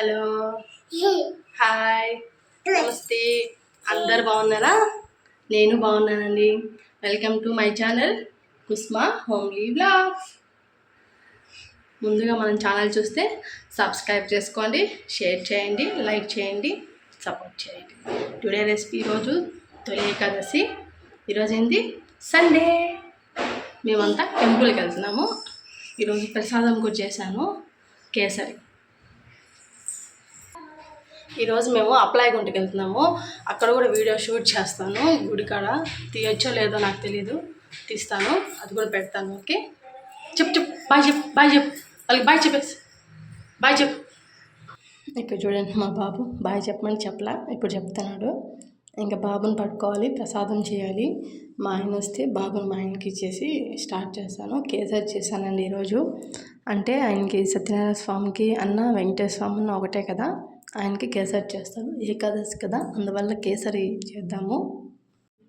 Hello. Hi. నమస్తే. అందరు బాగున్నారా? నేను బాగున్నానండి. Welcome to my channel Kusma homely blogs. ముందుగా మనం ఛానల్ చూస్తే సబ్స్క్రైబ్ చేసుకోండి షేర్ చేయండి లైక్ చేయండి సపోర్ట్ చేయండి. టుడే రెసిపీ రోజు తొలి ఏకాదశి. ఈరోజు ఏంది? సండే. మేమంతా టెంపుల్కి వెళ్తున్నాము. ఈరోజు ప్రసాదం కూడా చేశాను కేసరి. ఈరోజు మేము అప్లై గుంటకి వెళ్తున్నాము అక్కడ కూడా వీడియో షూట్ చేస్తాను. గుడి కాడ తీయొచ్చో లేదో నాకు తెలీదు. తీస్తాను. అది కూడా పెడతాను. ఓకే? చెప్పు చెప్పు. బాయ్ చెప్పు బాయ్ చెప్పు. వాళ్ళకి బాయ్ చెప్పేసి బాయ్ చెప్పు. ఇక్కడ చూడండి మా బాబు. బాయ్ చెప్పమని చెప్పలా. ఇప్పుడు చెప్తున్నాడు. ఇంకా బాబుని పట్టుకోవాలి ప్రసాదం చేయాలి. మా ఆయన వస్తే బాబుని మా ఆయనకి ఇచ్చేసి స్టార్ట్ చేస్తాను. కేసర్ చేశానండి ఈరోజు. అంటే ఆయనకి సత్యనారాయణ స్వామికి అన్న వెంకటేశ్వర స్వామి అన్న ఒకటే కదా. ఆయనకి కేసరి చేస్తాను. ఏకాదశి కదా అందువల్ల కేసరి చేద్దాము.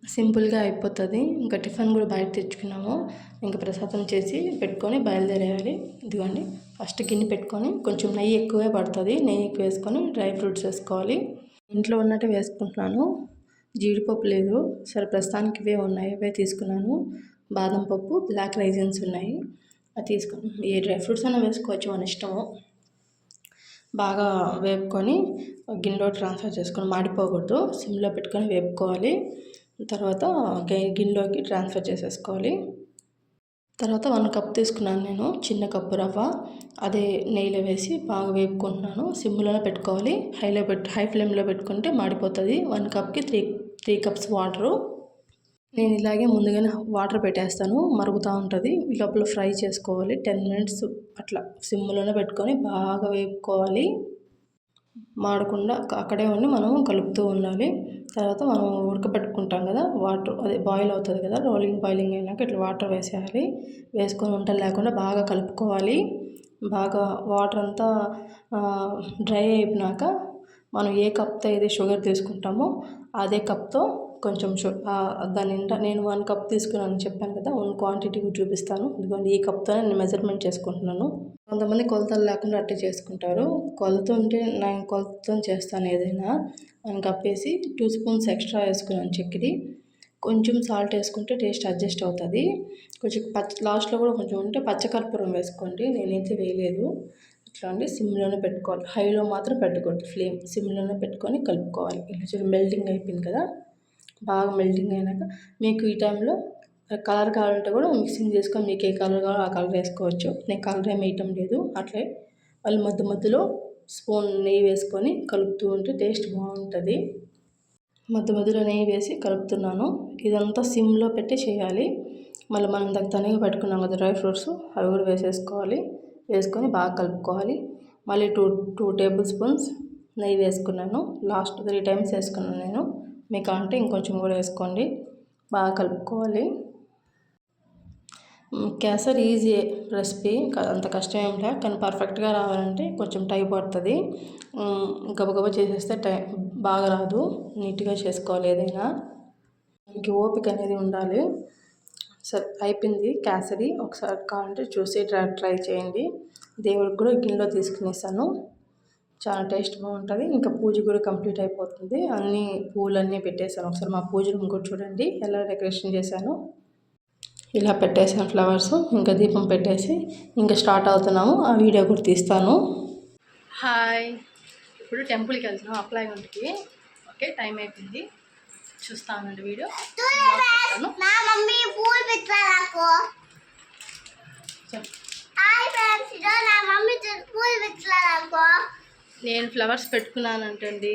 సింపుల్గా అయిపోతుంది. ఇంకా టిఫిన్ కూడా బయట తెచ్చుకున్నాము. ఇంకా ప్రసాదం చేసి పెట్టుకొని బయలుదేరేయాలి. ఇదిగోండి ఫస్ట్ గిన్నె పెట్టుకొని కొంచెం నెయ్యి ఎక్కువే పడుతుంది. నెయ్యి ఎక్కువ వేసుకొని డ్రై ఫ్రూట్స్ వేసుకోవాలి. ఇంట్లో ఉన్నట్టు వేసుకుంటున్నాను. జీడిపప్పు లేదు. సరే ప్రస్తుతానికి ఇవే ఉన్నాయి. ఇవే తీసుకున్నాను. బాదం పప్పు బ్లాక్ రైజన్స్ ఉన్నాయి. అది తీసుకున్నాను. ఏ డ్రై ఫ్రూట్స్ అయినా వేసుకోవచ్చు మన ఇష్టము. బాగా వేపుకొని గిన్నెలో ట్రాన్స్ఫర్ చేసుకొని మాడిపోకూడదు సిమ్లో పెట్టుకొని వేపుకోవాలి. తర్వాత గిన్నెలోకి ట్రాన్స్ఫర్ చేసేసుకోవాలి. తర్వాత వన్ కప్ తీసుకున్నాను నేను చిన్న కప్పు రవ్వ. అదే నెయ్యిలో వేసి బాగా వేపుకుంటున్నాను. సిమ్లోనే పెట్టుకోవాలి. హైలో పెట్టు హై ఫ్లేమ్లో పెట్టుకుంటే మాడిపోతుంది. వన్ కప్కి త్రీ త్రీ కప్స్ వాటరు. నేను ఇలాగే ముందుగానే వాటర్ పెట్టేస్తాను మరుగుతూ ఉంటుంది. ఈ లోపల ఫ్రై చేసుకోవాలి. టెన్ మినిట్స్ అట్లా సిమ్లోనే పెట్టుకొని బాగా వేపుకోవాలి. మాడకుండా అక్కడే ఉండి మనం కలుపుతూ ఉండాలి. తర్వాత మనం ఉడకబెట్టుకుంటాం కదా వాటర్ అదే బాయిల్ అవుతుంది కదా రోలింగ్ బాయిలింగ్ అయినాక ఇట్లా వాటర్ వేసేయాలి. వేసుకొని వంటలు లేకుండా బాగా కలుపుకోవాలి. బాగా వాటర్ అంతా డ్రై అయిపోయినాక మనం ఏ కప్తో అయితే షుగర్ తీసుకుంటామో అదే కప్తో కొంచెం దాని నిండా నేను వన్ కప్ తీసుకున్నాను చెప్పాను కదా వన్ క్వాంటిటీ చూపిస్తాను. ఇదిగోండి ఈ కప్తో నేను మెజర్మెంట్ చేసుకుంటున్నాను. కొంతమంది కొలతలు లేకుండా అట్టే చేసుకుంటారు. కొలత ఉంటే నేను కొలతతో చేస్తాను ఏదైనా. అని కప్పేసి టూ స్పూన్స్ ఎక్స్ట్రా వేసుకున్నాను చక్కెరి కొంచెం సాల్ట్ వేసుకుంటే టేస్ట్ అడ్జస్ట్ అవుతుంది. కొంచెం పచ్చ లాస్ట్లో కూడా కొంచెం ఉంటే పచ్చకర్పూరం వేసుకోండి. నేనైతే వేయలేదు. ఇట్లా అండి సిమ్లోనే పెట్టుకోవాలి. హైలో మాత్రం పెట్టకూడదు. ఫ్లేమ్ సిమ్లోనే పెట్టుకొని కలుపుకోవాలి. ఇట్లా మెల్టింగ్ అయిపోయింది కదా. బాగా మెల్టింగ్ అయినాక మీకు ఈ టైంలో కలర్ కావాలంటే కూడా మిక్సింగ్ చేసుకొని మీకు ఏ కలర్ కావాలో ఆ కలర్ వేసుకోవచ్చు. నేను కలర్ ఏమి వేయటం లేదు. అట్లే వాళ్ళు మధ్య మధ్యలో స్పూన్ నెయ్యి వేసుకొని కలుపుతూ ఉంటే టేస్ట్ బాగుంటుంది. మధ్య మధ్యలో నెయ్యి వేసి కలుపుతున్నాను. ఇదంతా సిమ్లో పెట్టి చేయాలి. మళ్ళీ మనం దానికి తనిగా పెట్టుకున్నాం కదా డ్రై ఫ్రూట్స్ అవి కూడా వేసేసుకోవాలి. వేసుకొని బాగా కలుపుకోవాలి. మళ్ళీ టూ టూ టేబుల్ స్పూన్స్ నెయ్యి వేసుకున్నాను. లాస్ట్ త్రీ టైమ్స్ వేసుకున్నాను నేను. మీకు అంటే ఇంకొంచెం కూడా వేసుకోండి. బాగా కలుపుకోవాలి. కేసర్ ఈజీ రెసిపీ. అంత కష్టం ఏం లే కానీ పర్ఫెక్ట్గా రావాలంటే కొంచెం టైం పడుతుంది. గబగబ గబగబా చేసేస్తే టైం బాగా రాదు. నీట్గా చేసుకోవాలి ఏదైనా. మనకి ఓపిక అనేది ఉండాలి. సరే అయిపోయింది కేసరి. ఒకసారి కావాలంటే చూసి ట్రై ట్రై చేయండి. దేవుడికి కూడా గిన్నెలో తీసుకునేసాను. చాలా టేస్ట్ బాగుంటుంది. ఇంకా పూజ కూడా కంప్లీట్ అయిపోతుంది. అన్ని పూలన్నీ పెట్టేశాను. ఒకసారి మా పూజ రూమ్ కూడా చూడండి. ఎలా డెకరేషన్ చేశాను. ఇలా పెట్టేసాను ఫ్లవర్స్. ఇంకా దీపం పెట్టేసి ఇంకా స్టార్ట్ అవుతున్నాము. ఆ వీడియో కూడా తీస్తాను. హాయ్. ఇప్పుడు టెంపుల్కి వెళ్తున్నాం. అప్లై గుంటికి ఓకే టైం అయిపోయింది. చూస్తానండి వీడియో. Hi friends. నా మమ్మీ పూలు పెట్టాలి నాకు నేను ఫ్లవర్స్ పెట్టుకున్నానంటండి.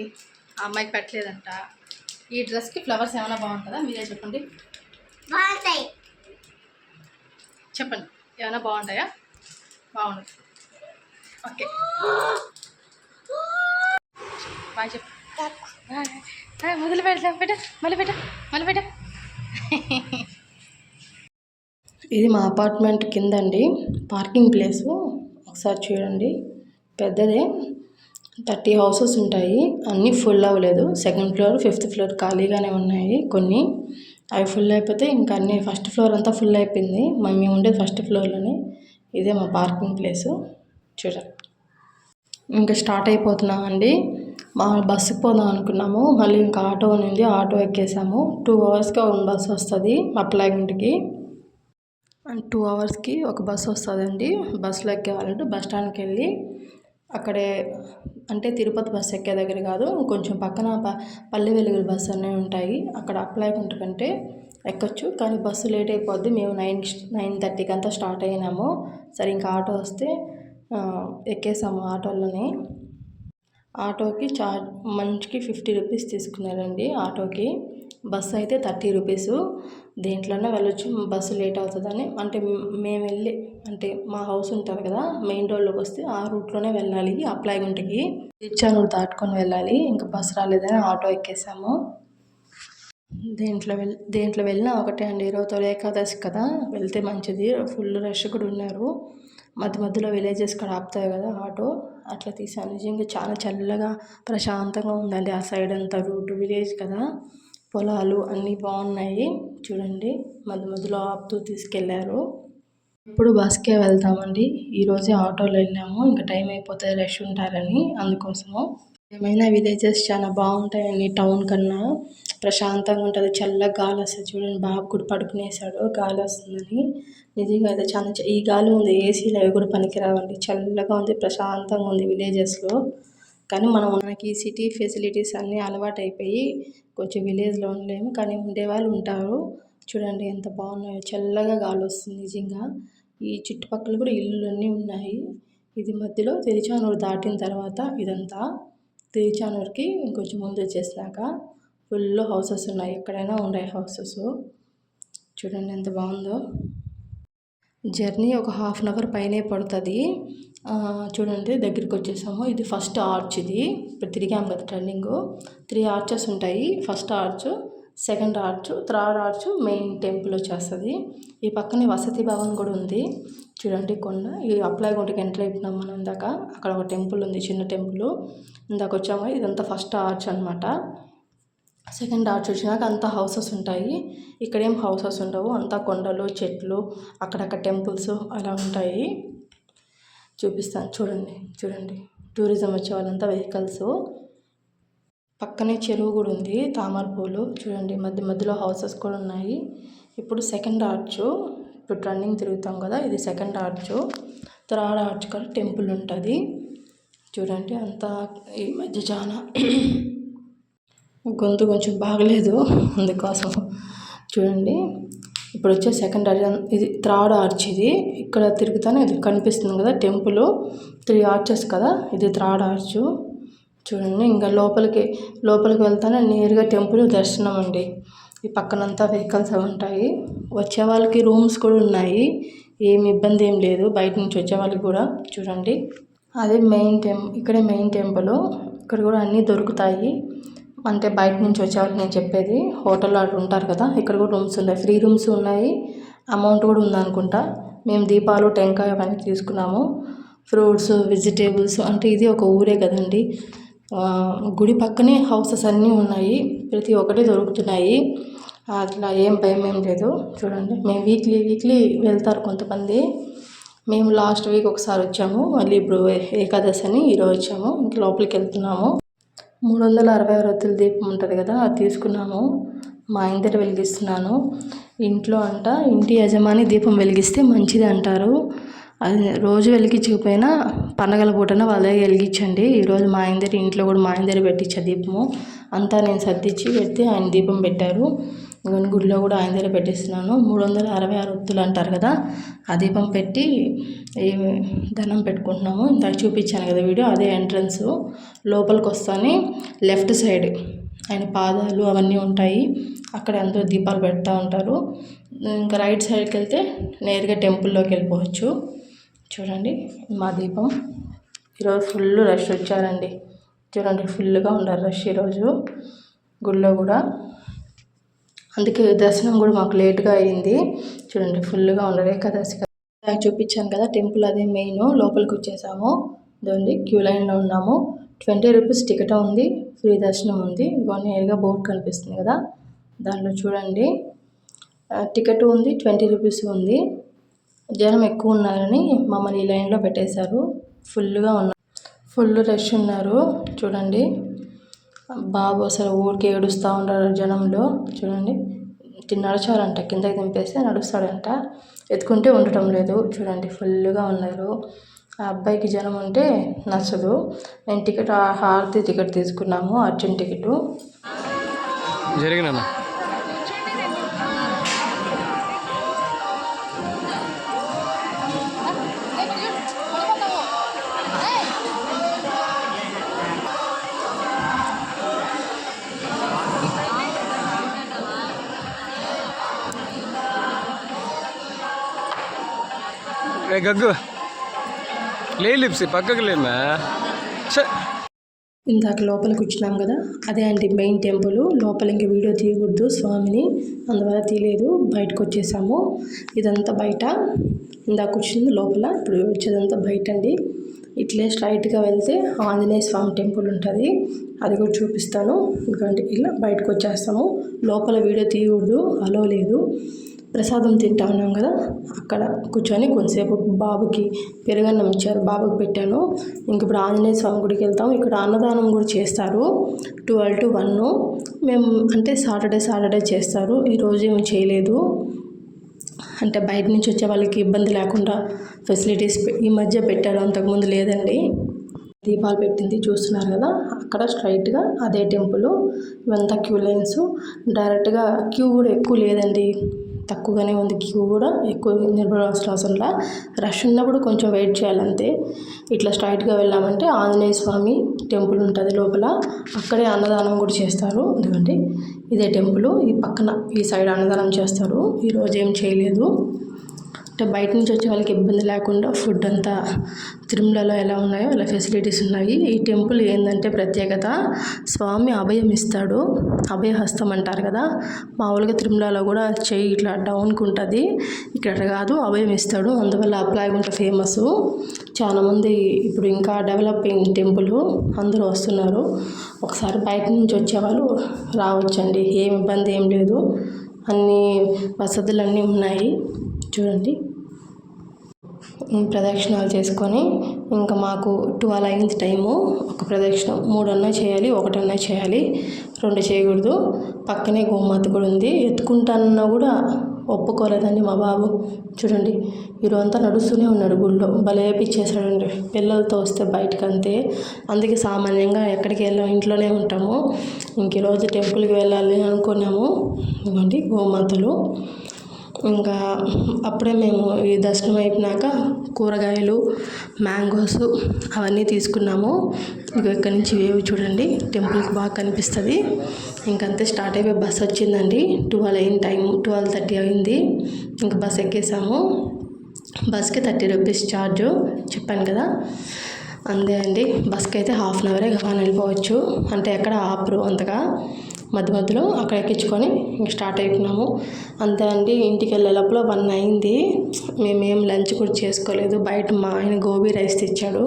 ఆ అమ్మాయికి పెట్టలేదంట. ఈ డ్రెస్కి ఫ్లవర్స్ ఏమైనా బాగుంటుందా? మీరే చెప్పండి. బాగుంటాయి. చెప్పండి. ఏమైనా బాగుంటాయా? బాగుండదు. ఓకే. బాయ్ చెప్పు. మొదలు పెడతా పెట్ట మళ్ళీ పెట్ట మళ్ళీ పెట్ట. ఇది మా అపార్ట్మెంట్ కింద అండి పార్కింగ్ ప్లేసు. ఒకసారి చూడండి. పెద్దదే. థర్టీ హౌసెస్ ఉంటాయి. అన్నీ ఫుల్ అవ్వలేదు. సెకండ్ ఫ్లోర్ ఫిఫ్త్ ఫ్లోర్ ఖాళీగానే ఉన్నాయి కొన్ని. అవి ఫుల్ అయిపోతే ఇంకా అన్ని ఫస్ట్ ఫ్లోర్ అంతా ఫుల్ అయిపోయింది. మేము ఉండేది ఫస్ట్ ఫ్లోర్లోనే. ఇదే మా పార్కింగ్ ప్లేసు. చూడండి. ఇంకా స్టార్ట్ అయిపోతున్నామండి మా బస్సుకి పోదాం అనుకున్నాము. మళ్ళీ ఇంకా ఆటో ఉంది. ఆటో ఎక్కేసాము. టూ అవర్స్కి ఒక బస్సు వస్తుంది అప్లాగుంటికి అండ్ టూ అవర్స్కి ఒక బస్సు వస్తుందండి. బస్సులో ఎక్కేవాలంటే బస్ స్టాండ్కి వెళ్ళి అక్కడే అంటే తిరుపతి బస్సు ఎక్కే దగ్గర కాదు కొంచెం పక్కన ప పల్లె వెలుగుల బస్సు అనేవి ఉంటాయి. అక్కడ అప్లై కంటే ఎక్కొచ్చు. కానీ బస్సు లేట్ అయిపోద్ది. మేము నైన్ నైన్ థర్టీకి అంతా స్టార్ట్ అయినాము. సరే ఇంకా ఆటో వస్తే ఎక్కేసాము ఆటోలోనే. ఆటోకి చార్జ్ మనిషికి ఫిఫ్టీ రూపీస్ తీసుకున్నారండి ఆటోకి. బస్సు అయితే థర్టీ రూపీస్. దేంట్లోనే వెళ్ళొచ్చు. బస్సు లేట్ అవుతుందని. అంటే మేము వెళ్ళి అంటే మా హౌస్ ఉంటుంది కదా మెయిన్ రోడ్లోకి వస్తే ఆ రూట్లోనే వెళ్ళాలి అప్లై గుంటకి. తీర్చానూరు దాటుకొని వెళ్ళాలి. ఇంకా బస్సు రాలేదని ఆటో ఎక్కేసాము. దేంట్లో వెళ్ళి దేంట్లో వెళ్ళినా ఒకటే అండి. ఇరవై తొలి ఏకాదశి కదా వెళ్తే మంచిది. ఫుల్ రష్ కూడా ఉన్నారు. మధ్య మధ్యలో విలేజెస్ కూడా ఆపుతాయి కదా ఆటో. అట్లా తీసాను. నిజంగా చాలా చల్లగా ప్రశాంతంగా ఉందండి ఆ సైడ్ అంతా రూట్ విలేజ్ కదా. పొలాలు అన్నీ బాగున్నాయి. చూడండి మధ్య మధ్యలో ఆపుతూ తీసుకెళ్ళారు. ఇప్పుడు బస్కే వెళ్తామండి. ఈరోజే ఆటోలో వెళ్ళాము. ఇంకా టైం అయిపోతే రష్ ఉంటారని అందుకోసము. ఏమైనా విలేజెస్ చాలా బాగుంటాయండి టౌన్ కన్నా. ప్రశాంతంగా ఉంటుంది. చల్లగా గాలి వస్తుంది చూడండి. బాబు కూడా పడుకునేసాడు. గాలి వస్తుందని. నిజంగా అయితే చాలా చ- ఈ గాలి ఉంది. ఏసీలు అవి కూడా పనికిరావండి. చల్లగా ఉంది. ప్రశాంతంగా ఉంది విలేజెస్లో. కానీ మనం మనకి సిటీ ఫెసిలిటీస్ అన్నీ అలవాటు అయిపోయి కొంచెం విలేజ్లో ఉండలేము. కానీ ఉండేవాళ్ళు ఉంటారు. చూడండి ఎంత బాగున్నాయో. చల్లగా గాలి వస్తుంది నిజంగా. ఈ చుట్టుపక్కల కూడా ఇల్లు అన్నీ ఉన్నాయి. ఇది మధ్యలో తిరుచానూరు దాటిన తర్వాత ఇదంతా. తిరుచానూరుకి ఇంకొంచెం ముందు వచ్చేసినాక ఫుల్ హౌసెస్ ఉన్నాయి. ఎక్కడైనా ఉన్నాయి హౌసెస్. చూడండి ఎంత బాగుందో. జర్నీ ఒక హాఫ్ అన్ అవర్ పైనే పడుతుంది. చూడండి దగ్గరికి వచ్చేసాము ఇది ఫస్ట్ ఆర్చ్ ఇది. ఇప్పుడు తిరిగాము కదా టర్నింగ్. త్రీ ఆర్చెస్ ఉంటాయి. First arch second arch third arch main temple వచ్చేస్తుంది. ఈ పక్కనే వసతి భవన్ కూడా ఉంది. చూడండి కొండ. ఈ అప్లై గుంటకి ఎంటర్ అయిపోయినాం మనం ఇందాక. అక్కడ ఒక టెంపుల్ ఉంది చిన్న టెంపుల్. ఇందాక వచ్చాము. ఇదంతా ఫస్ట్ ఆర్చ్ అనమాట సెకండ్ ఆర్చ్ వచ్చినాక అంతా హౌసెస్ ఉంటాయి. ఇక్కడేం హౌసెస్ ఉండవు. అంతా కొండలు చెట్లు అక్కడక్కడ టెంపుల్స్ అలా ఉంటాయి. చూపిస్తాను. చూడండి. చూడండి. టూరిజం వచ్చే వాళ్ళంతా వెహికల్స్. పక్కనే చెరువు కూడా ఉంది. తామర పూలు. చూడండి. మధ్య మధ్యలో హౌసెస్ కూడా ఉన్నాయి. ఇప్పుడు సెకండ్ ఆర్చ్ ఇప్పుడు రన్నింగ్ తిరుగుతాం కదా. ఇది సెకండ్ ఆర్చ్ థర్డ్ ఆర్చ్ కూడా టెంపుల్ ఉంటుంది. చూడండి. అంతా ఈ మధ్య చాలా గొంతు కొంచెం బాగలేదు అందుకోసం. చూడండి ఇప్పుడు వచ్చే సెకండ్ ఆర్చ్ ఇది థర్డ్ ఆర్చ్ ఇది. ఇక్కడ తిరుగుతానే ఇది కనిపిస్తుంది కదా టెంపుల్ త్రీ ఆర్చెస్ కదా ఇది థర్డ్ ఆర్చ్ చూడండి ఇంకా లోపలికి లోపలికి వెళ్తానే నేరుగా టెంపుల్ దర్శనం అండి. ఈ పక్కనంతా వెహికల్స్ అవి ఉంటాయి. వచ్చే వాళ్ళకి రూమ్స్ కూడా ఉన్నాయి. ఏమి ఇబ్బంది ఏం లేదు. బయట నుంచి వచ్చే వాళ్ళకి కూడా చూడండి. అదే మెయిన్ టెం ఇక్కడే మెయిన్ టెంపుల్ ఇక్కడ కూడా అన్నీ దొరుకుతాయి. అంటే బయట నుంచి వచ్చేవాళ్ళకి నేను చెప్పేది హోటల్లో అటు ఉంటారు కదా ఇక్కడ కూడా రూమ్స్ ఉన్నాయి ఫ్రీ రూమ్స్ ఉన్నాయి అమౌంట్ కూడా ఉందనుకుంటా. మేము దీపాలు టెంకాయ అవన్నీ తీసుకున్నాము. ఫ్రూట్స్ వెజిటేబుల్స్ అంటే ఇది ఒక ఊరే కదండి. గుడి పక్కనే హౌసెస్ అన్నీ ఉన్నాయి ప్రతి ఒక్కటి దొరుకుతున్నాయి. అట్లా ఏం భయం ఏం లేదు చూడండి. మేము వీక్లీ వీక్లీ వెళ్తారు కొంతమంది. మేము లాస్ట్ వీక్ ఒకసారి వచ్చాము మళ్ళీ ఇప్పుడు ఏకాదశి అని ఈరోజు వచ్చాము ఇంక లోపలికి వెళ్తున్నాము. మూడు వందల అరవై రొత్తుల దీపం ఉంటుంది కదా అది తీసుకున్నాము మా ఆయన దగ్గర వెలిగిస్తున్నాను. ఇంట్లో అంట ఇంటి యజమాని దీపం వెలిగిస్తే మంచిది అంటారు. అది రోజు వెలిగించకపోయినా పండగల పూటన వాళ్ళే వెలిగించండి. ఈరోజు మా ఆయన దగ్గర ఇంట్లో కూడా మా ఆయన దగ్గర పెట్టించా దీపము. అంతా నేను సర్దిచ్చి పెడితే ఆయన దీపం పెట్టారు. ఇంకొని గుడిలో కూడా ఆయన దగ్గర పెట్టిస్తున్నాను. మూడు వందల అరవై ఆరు ఒత్తులు అంటారు కదా ఆ దీపం పెట్టి దండం పెట్టుకుంటున్నాము. ఇందాక చూపించాను కదా వీడియో అదే ఎంట్రన్స్. లోపలికి వస్తానే లెఫ్ట్ సైడ్ ఆయన పాదాలు అవన్నీ ఉంటాయి. అక్కడ అందరూ దీపాలు పెడతా ఉంటారు. ఇంకా రైట్ సైడ్కి వెళ్తే నేరుగా టెంపుల్లోకి వెళ్ళిపోవచ్చు. చూడండి మా దీపం. ఈరోజు ఫుల్ రష్ వచ్చారండి. చూడండి ఫుల్గా ఉన్నారు రష్ ఈరోజు గుళ్ళో కూడా. అందుకే దర్శనం కూడా మాకు లేట్గా అయింది. చూడండి ఫుల్గా ఉన్నారు ఏకాదశి కదా. చూపించాను కదా టెంపుల్ అదే మెయిన్. లోపలికి వచ్చేసాము. ఇదండి క్యూ లైన్లో ఉన్నాము. ట్వంటీ రూపీస్ టికెట్ ఉంది ఫ్రీ దర్శనం ఉంది. ఇదిగో నేరుగా బోర్డు కనిపిస్తుంది కదా దాంట్లో చూడండి. టికెట్ ఉంది ట్వంటీ రూపీస్ ఉంది. జనం ఎక్కువ ఉన్నారని మమ్మల్ని ఈ లైన్లో పెట్టేశారు. ఫుల్గా ఉన్నారు ఫుల్ రష్ ఉన్నారు. చూడండి బాబు అసలు ఊరికి ఏడుస్తూ ఉంటారు జనంలో. చూడండి నడచాలంట. కిందకి దింపేస్తే నడుస్తాడంట. ఎత్తుకుంటే ఉండటం లేదు. చూడండి ఫుల్గా ఉన్నారు. ఆ అబ్బాయికి జనం ఉంటే నచ్చదు. నేను టికెట్ హారతి టికెట్ తీసుకున్నాము అర్జెంట్ టికెట్. జరిగిన ఏ గగ్గు. లే లిప్సి పక్కకు లేమా ఇందాక లోపలికి వచ్చినాం కదా అదే అండి మెయిన్ టెంపుల్. లోపల ఇంక వీడియో తీయకూడదు స్వామిని అందువల్ల తీయలేదు. బయటకు వచ్చేసాము. ఇదంతా బయట. ఇందాక వచ్చింది లోపల ఇప్పుడు వచ్చేదంతా బయట అండి. ఇట్లే స్ట్రైట్గా వెళ్తే ఆంజనేయ స్వామి టెంపుల్ ఉంటుంది. అది కూడా చూపిస్తాను. ఎందుకంటే ఇలా బయటకు వచ్చేస్తాము. లోపల వీడియో తీయకూడదు అలో లేదు. ప్రసాదం తింటా ఉన్నాం కదా అక్కడ కూర్చొని కొంతసేపు బాబుకి పెరుగన్నం ఇచ్చారు బాబుకి పెట్టాను. ఇంక ఇప్పుడు ఆంజనేయ స్వామి గుడికి వెళ్తాం. ఇక్కడ అన్నదానం కూడా చేస్తారు ట్వెల్వ్ టు వన్ మేము అంటే సాటర్డే సాటర్డే చేస్తారు. ఈరోజు ఏమి చేయలేదు. అంటే బయట నుంచి వచ్చే వాళ్ళకి ఇబ్బంది లేకుండా ఫెసిలిటీస్ ఈ మధ్య పెట్టారు అంతకుముందు లేదండి. దీపాలు పెట్టింది చూస్తున్నారు కదా అక్కడ స్ట్రైట్గా అదే టెంపుల్ ఇవంతా క్యూ లైన్స్ డైరెక్ట్గా క్యూ కూడా ఎక్కువ లేదండి. తక్కువగానే ఉంది. క్యూ కూడా ఎక్కువ నిలబడాల్సిన అవసరం లా రష్ ఉన్నప్పుడు కొంచెం వెయిట్ చేయాలంతే. ఇట్లా స్ట్రైట్గా వెళ్ళామంటే ఆంజనేయ స్వామి టెంపుల్ ఉంటుంది లోపల. అక్కడే అన్నదానం కూడా చేస్తారు. ఎందుకంటే ఇదే టెంపుల్. ఈ పక్కన ఈ సైడ్ అన్నదానం చేస్తారు. ఈరోజు ఏం చేయలేదు. అంటే బయట నుంచి వచ్చే వాళ్ళకి ఇబ్బంది లేకుండా ఫుడ్ అంతా తిరుమలలో ఎలా ఉన్నాయో అలా ఫెసిలిటీస్ ఉన్నాయి. ఈ టెంపుల్ ఏంటంటే ప్రత్యేకత. స్వామి అభయం ఇస్తాడు. అభయహస్తం అంటారు కదా. మామూలుగా తిరుమలలో కూడా చెయ్యి ఇట్లా డౌన్కి ఉంటుంది. ఇక్కడ కాదు అభయం ఇస్తాడు. అందువల్ల అప్లాయగుంట ఫేమస్ చాలామంది ఇప్పుడు ఇంకా డెవలపింగ్ టెంపుల్ అందరూ వస్తున్నారు. ఒకసారి బయట నుంచి వచ్చేవాళ్ళు రావచ్చండి. ఏం ఇబ్బంది ఏం లేదు. అన్ని వసతులన్నీ ఉన్నాయి. చూడండి. ప్రదక్షిణాలు చేసుకొని ఇంకా మాకు ట్వెల్వ్ అయింది టైము ఒక ప్రదక్షిణ మూడన్నా చేయాలి ఒకటన్నా చేయాలి. రెండు చేయకూడదు. పక్కనే గోమాత కూడా ఉంది. ఎత్తుకుంటానన్నా కూడా ఒప్పుకోలేదండి మా బాబు. చూడండి ఈరోజంతా నడుస్తూనే ఉన్నాడు గుళ్ళో. భలే పిచ్చేసాడండి పిల్లలతో వస్తే బయటకు అంతే అందుకే సామాన్యంగా ఎక్కడికి వెళ్ళాం ఇంట్లోనే ఉంటాము. ఇంక ఈరోజు టెంపుల్కి వెళ్ళాలి అనుకున్నాము. ఇవ్వండి గోమాతలు. ఇంకా అప్పుడే మేము ఈ దర్శనం అయిపోయినాక కూరగాయలు మ్యాంగోస్ అవన్నీ తీసుకున్నాము. ఇక ఇక్కడి నుంచి వేవి చూడండి టెంపుల్కి బాగా కనిపిస్తుంది. ఇంకంతే స్టార్ట్ అయిపోయి బస్ వచ్చిందండి. ట్వెల్వ్ అయిన టైం ట్వెల్వ్ థర్టీ అయింది. ఇంకా బస్ ఎక్కేసాము. బస్కి థర్టీ రూపీస్ ఛార్జు చెప్పాను కదా. అంతే అండి. బస్కి అయితే హాఫ్ అన్ అవరే గబాన్ వెళ్ళిపోవచ్చు. అంటే ఎక్కడ ఆపరు అంతగా. మధ్య మధ్యలో అక్కడ ఎక్కించుకొని ఇంక స్టార్ట్ అయిపోయినాము. అంతే అండి ఇంటికి వెళ్ళే లోపల వన్ అయింది. మేమేం లంచ్ కూడా చేసుకోలేదు. బయట మా ఆయన గోబీ రైస్ తెచ్చాడు.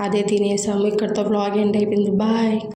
అదే తినేసాము. ఇక్కడితో బ్లాగ్ ఎండ్ అయిపోయింది. బాయ్